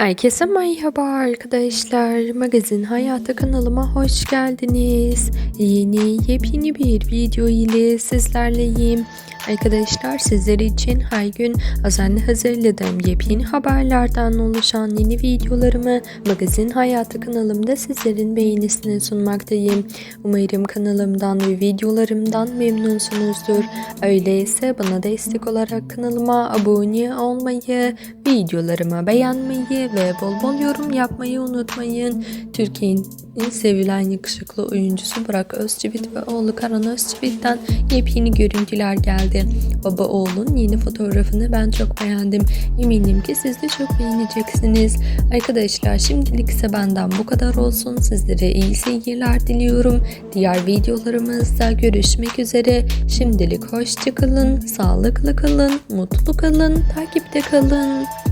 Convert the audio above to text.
Herkese merhaba arkadaşlar. Magazin Hayatı kanalıma hoş geldiniz. Yeni yepyeni bir video ile sizlerleyim. Arkadaşlar sizler için her gün özenle hazırladığım yepyeni haberlerden oluşan yeni videolarımı Magazin Hayatı kanalımda sizlerin beğenisine sunmaktayım. Umarım kanalımdan ve videolarımdan memnunsunuzdur. Öyleyse bana destek olarak kanalıma abone olmayı, videolarımı beğenmeyi ve bol bol yorum yapmayı unutmayın. Türkiye'nin en sevilen yakışıklı oyuncusu Burak Özçivit ve oğlu Karan Özçivit'ten yepyeni görüntüler geldi. Baba oğlun yeni fotoğrafını ben çok beğendim. Eminim ki siz de çok beğeneceksiniz. Arkadaşlar şimdilik ise benden bu kadar olsun. Sizlere iyi seyirler diliyorum. Diğer videolarımızda görüşmek üzere. Şimdilik hoşçakalın, sağlıklı kalın, mutlu kalın, takipte kalın.